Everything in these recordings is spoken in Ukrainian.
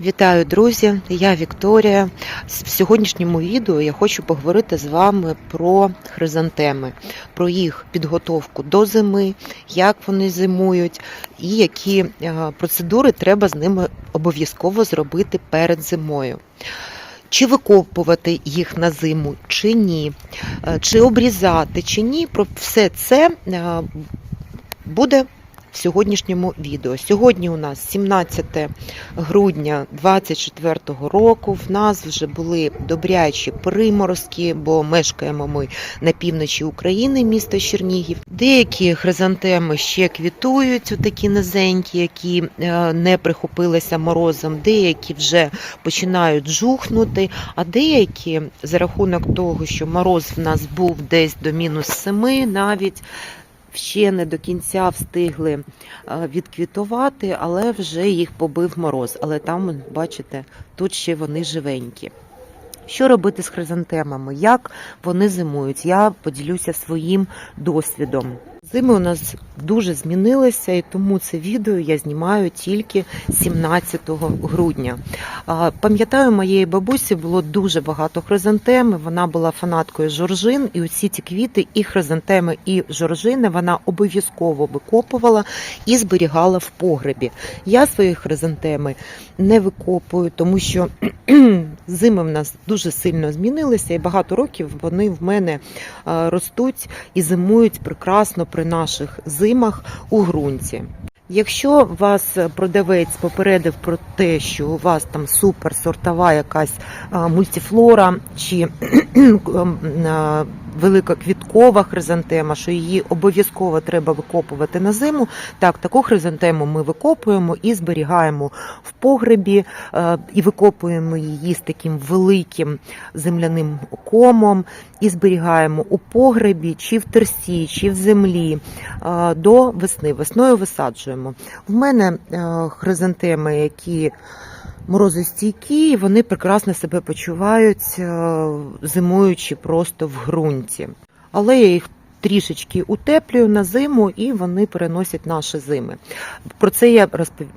Вітаю, друзі! Я Вікторія. В сьогоднішньому відео я хочу поговорити з вами про хризантеми, про їх підготовку до зими, як вони зимують, і які е, процедури треба з ними обов'язково зробити перед зимою. Чи викопувати їх на зиму, чи ні, Е, чи обрізати, чи ні. Про все це е, буде сьогоднішньому відео. Сьогодні у нас 17 грудня 24 року. В нас вже були добрячі приморозки, бо мешкаємо ми на півночі України, місто Чернігів. Деякі хризантеми ще квітують, такі низенькі, які е, не прихопилися морозом, деякі вже починають жухнути, а деякі за рахунок того, що мороз в нас був десь до мінус 7 навіть. Ще не до кінця встигли е, відквітувати, але вже їх побив мороз. Але там, бачите, тут ще вони живенькі. Що робити з хризантемами? Як вони зимують? Я поділюся своїм досвідом. Зими у нас дуже змінилися, і тому це відео я знімаю тільки 17 грудня. Пам'ятаю, моєї бабусі було дуже багато хризантеми. Вона була фанаткою жоржин, і усі ці квіти, і хризантеми, і жоржини вона обов'язково викопувала і зберігала в погребі. Я свої хризантеми не викопую, тому що зими в нас дуже сильно змінилися, і багато років вони в мене ростуть і зимують прекрасно при наших зимах у ґрунті. Якщо вас продавець попередив про те, що у вас там супер сортова якась мультифлора чи велика квіткова хризантема, що її обов'язково треба викопувати на зиму, так таку хризантему ми викопуємо і зберігаємо в погребі, е, і викопуємо її з таким великим земляним комом, і зберігаємо у погребі, чи в терсі, чи в землі е, до весни. Весною висаджуємо. В мене е, хризантеми, які морозостійкі, і вони прекрасно себе почувають, е, зимуючи просто в ґрунті. Але я їх трішечки утеплюю на зиму, і вони переносять наші зими. Про це я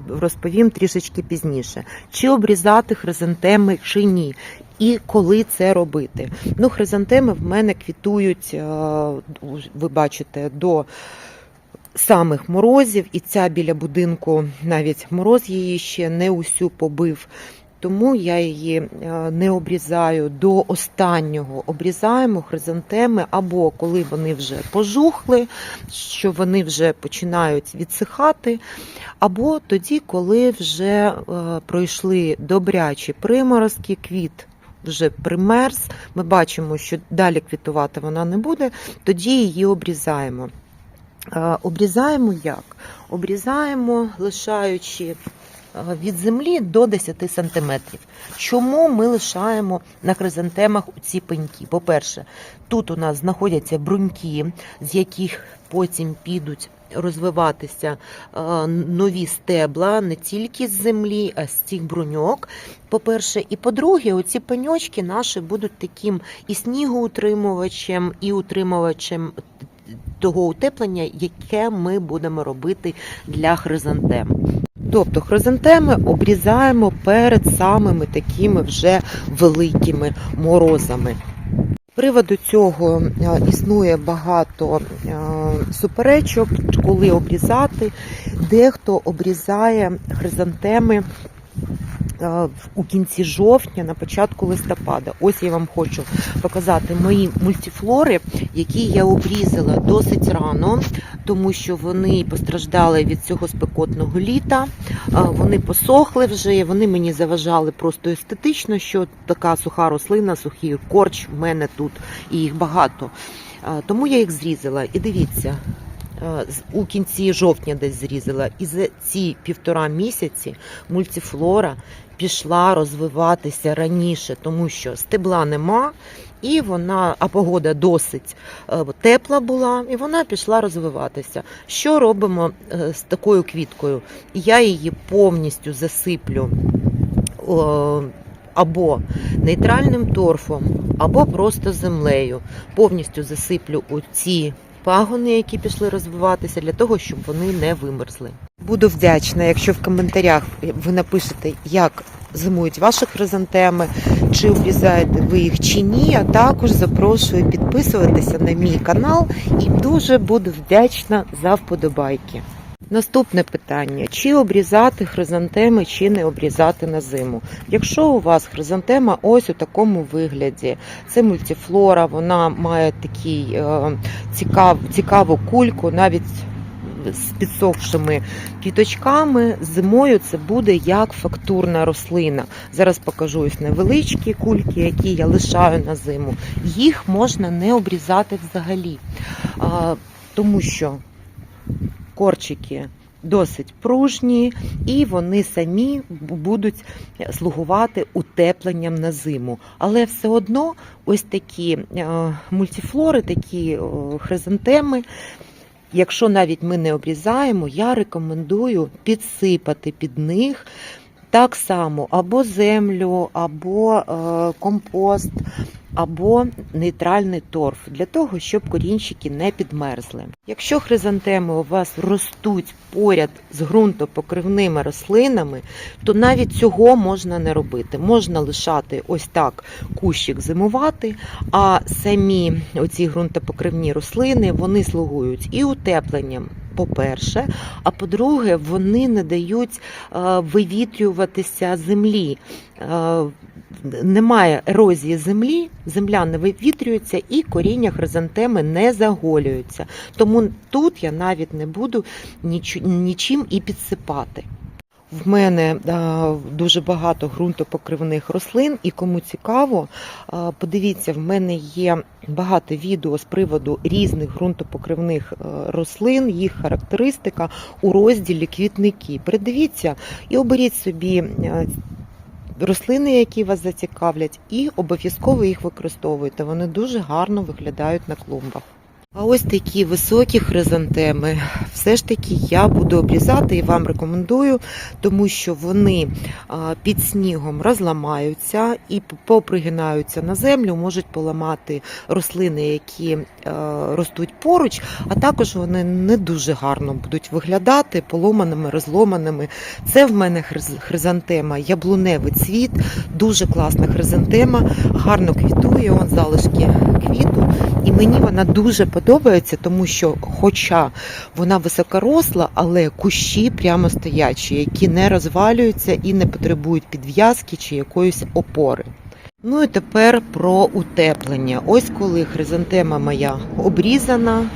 розповім трішечки пізніше. Чи обрізати хризантеми, чи ні. І коли це робити? Ну, хризантеми в мене квітують, е, ви бачите, до самих морозів, і ця біля будинку навіть мороз її ще не усю побив. Тому я її е, не обрізаю до останнього. Обрізаємо хризантеми або коли вони вже пожухли, що вони вже починають відсихати, або тоді, коли вже е, пройшли добрячі приморозки, квіт вже примерз. Ми бачимо, що далі квітувати вона не буде, тоді її обрізаємо. Е, Обрізаємо як? Обрізаємо, лишаючи е, від землі до 10 сантиметрів. Чому ми лишаємо на хризантемах ці пеньки? По-перше, тут у нас знаходяться бруньки, з яких потім підуть розвиватися е, нові стебла не тільки з землі, а з цих бруньок. По-перше, і по-друге, оці пеньочки наші будуть таким і снігоутримувачем, і утримувачем того утеплення, яке ми будемо робити для хризантем. Тобто хризантеми обрізаємо перед самими такими вже великими морозами. Приводу цього е, існує багато е, суперечок, коли обрізати. Дехто обрізає хризантеми у кінці жовтня, на початку листопада. Ось я вам хочу показати мої мультифлори, які я обрізала досить рано, тому що вони постраждали від цього спекотного літа. Вони посохли вже, вони мені заважали просто естетично, що така суха рослина, сухий корч в мене тут, і їх багато. Тому я їх зрізала. І дивіться. Е, У кінці жовтня десь зрізала, і за ці півтора місяці мультифлора пішла розвиватися раніше, тому що стебла нема, і вона, а погода досить е, тепла була, і вона пішла розвиватися. Що робимо е, з такою квіткою? Я її повністю засиплю. Або нейтральним торфом, або просто землею. Повністю засиплю у ці пагони, які пішли розвиватися, для того, щоб вони не вимерзли. Буду вдячна, якщо в коментарях ви напишете, як зимують ваші хризантеми, чи обрізаєте ви їх чи ні. А також запрошую підписуватися на мій канал і дуже буду вдячна за вподобайки. Наступне питання: чи обрізати хризантеми, чи не обрізати на зиму? Якщо у вас хризантема ось у такому вигляді, це мультифлора, вона має такий е, цікав, цікаву кульку, навіть з підсохшими квіточками. Зимою це буде як фактурна рослина. Зараз покажу ось невеличкі кульки, які я лишаю на зиму. Їх можна не обрізати взагалі, тому що корчики досить пружні, і вони самі будуть слугувати утепленням на зиму. Але все одно ось такі е, мультифлори, такі е, хризантеми. Якщо навіть ми не обрізаємо, я рекомендую підсипати під них так само або землю, або е, компост, або нейтральний торф для того, щоб корінчики не підмерзли. Якщо хризантеми у вас ростуть поряд з ґрунтопокривними рослинами, то навіть цього можна не робити. Можна лишати ось так кущик зимувати, а самі оці ґрунтопокривні рослини вони слугують і утепленням. По-перше, а по-друге, вони не дають е, вивітрюватися землі. Е, немає ерозії землі, земля не вивітрюється і коріння хризантеми не заголюються. Тому тут я навіть не буду ніч- нічим і підсипати. В мене а, дуже багато ґрунтопокривних рослин, і кому цікаво, а, подивіться, в мене є багато відео з приводу різних ґрунтопокривних е, рослин, їх характеристика у розділі квітники. Передивіться і оберіть собі е, рослини, які вас зацікавлять, і обов'язково їх використовуйте. Вони дуже гарно виглядають на клумбах. А ось такі високі хризантеми, все ж таки я буду обрізати і вам рекомендую, тому що вони під снігом розламаються і попригинаються на землю, можуть поламати рослини, які ростуть поруч, а також вони не дуже гарно будуть виглядати поломаними, розломаними. Це в мене хризантема, яблуневий цвіт, дуже класна хризантема, гарно квітує, он залишки квіту. І мені вона дуже подобається, тому що, хоча вона високоросла, але кущі прямо стоячі, які не розвалюються і не потребують підв'язки чи якоїсь опори. Ну і тепер про утеплення. Ось коли хризантема моя обрізана,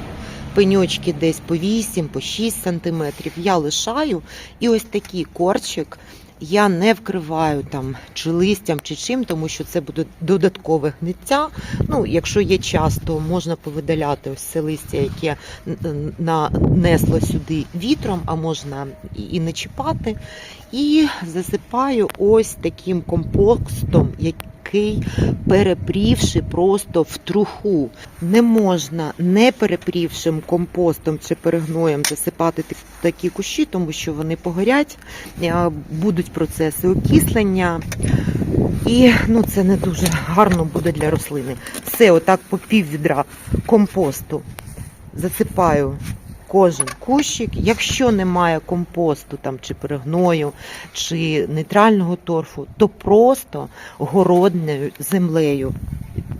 пеньочки десь по 8, по 6 сантиметрів, я лишаю, і ось такий корчик я не вкриваю там чи листям, чи чим, тому що це буде додаткове гниття. Ну, якщо є час, то можна повидаляти ось це листя, яке нанесло сюди вітром, а можна і- не чіпати. І засипаю ось таким компостом, який перепрівши просто в труху. Не можна не перепрівшим компостом чи перегноєм засипати такі кущі, тому що вони погорять, е, будуть процеси окислення. І ну, це не дуже гарно буде для рослини. Все, отак по пів відра компосту засипаю кожен кущик. Якщо немає компосту там, чи перегною, чи нейтрального торфу, то просто городною землею.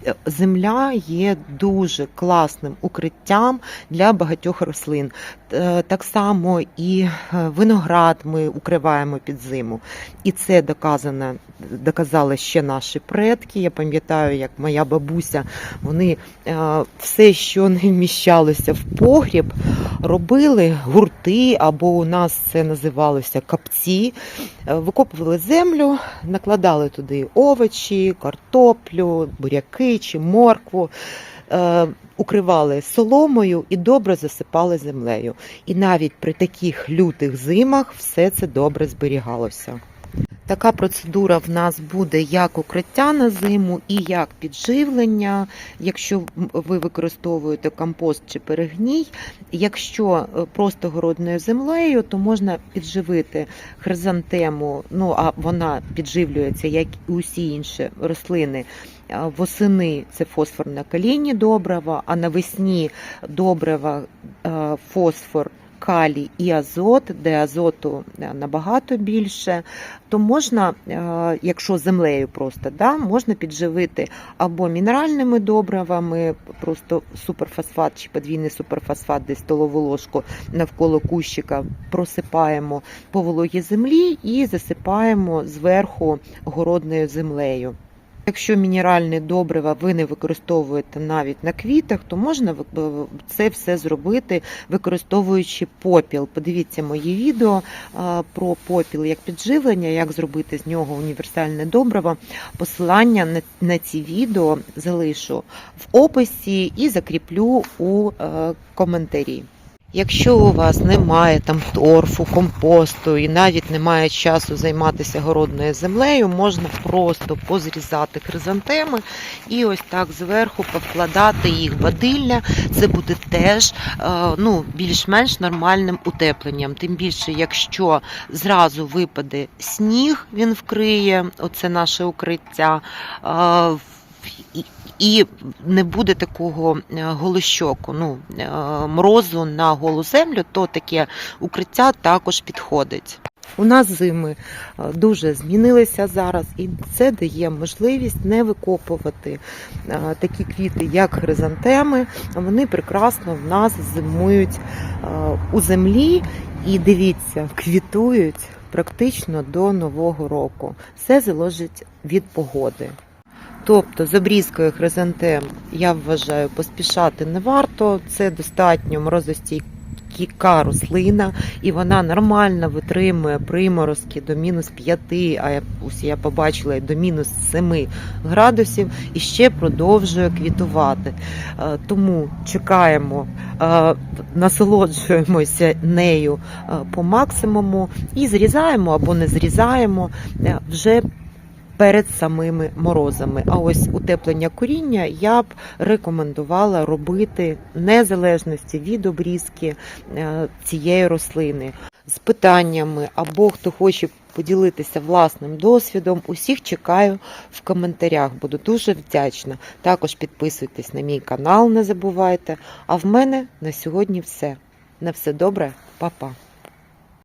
Е, Земля є дуже класним укриттям для багатьох рослин. Е, Так само і е, виноград ми укриваємо під зиму. І це доказано, доказали ще наші предки. Я пам'ятаю, як моя бабуся, вони е, все, що не вміщалося в погріб, робили гурти, або у нас це називалося капці. Викопували землю, накладали туди овочі, картоплю, буряки чи моркву. Е, Укривали соломою і добре засипали землею. І навіть при таких лютих зимах все це добре зберігалося. Така процедура в нас буде як укриття на зиму і як підживлення, якщо ви використовуєте компост чи перегній. Якщо е, просто городною землею, то можна підживити хризантему, ну а вона підживлюється, як і усі інші рослини. Е, Восени це фосфорне калійні добрива, а навесні добрива е, фосфор, калій і азот, де азоту е, набагато більше, то можна, е, якщо землею просто, да, можна підживити або мінеральними добривами, просто суперфосфат чи подвійний суперфосфат, десь столову ложку навколо кущика просипаємо по вологій землі і засипаємо зверху городною землею. Якщо мінеральне добрива ви не використовуєте навіть на квітах, то можна це все зробити, використовуючи попіл. Подивіться мої відео про попіл як підживлення, як зробити з нього універсальне добриво. Посилання на, на ці відео залишу в описі і закріплю у е, коментарі. Якщо у вас немає там торфу, компосту і навіть немає часу займатися городною землею, можна просто позрізати хризантеми і ось так зверху повкладати їх бадилля. Це буде теж е, ну, більш-менш нормальним утепленням. Тим більше, якщо зразу випаде сніг, він вкриє оце наше укриття. І- не буде такого е, голощоку, ну, е, морозу на голу землю, то таке укриття також підходить. У нас зими е, дуже змінилися зараз, і це дає можливість не викопувати такі квіти, як хризантеми. Вони прекрасно в нас зимують у землі і дивіться, квітують практично до Нового року. Все залежить від погоди. Тобто з обрізкою хризантем я вважаю поспішати не варто. Це достатньо морозостійка рослина, і вона нормально витримує приморозки до мінус 5, а ось я побачила до мінус 7 градусів і ще продовжує квітувати. Е, Тому чекаємо, е, насолоджуємося нею е, по максимуму і зрізаємо або не зрізаємо вже перед самими морозами. А ось утеплення коріння я б рекомендувала робити незалежності від обрізки е, цієї рослини. З питаннями або хто хоче поділитися власним досвідом, усіх чекаю в коментарях. Буду дуже вдячна. Також підписуйтесь на мій канал, не забувайте. А в мене на сьогодні все. На все добре, па-па.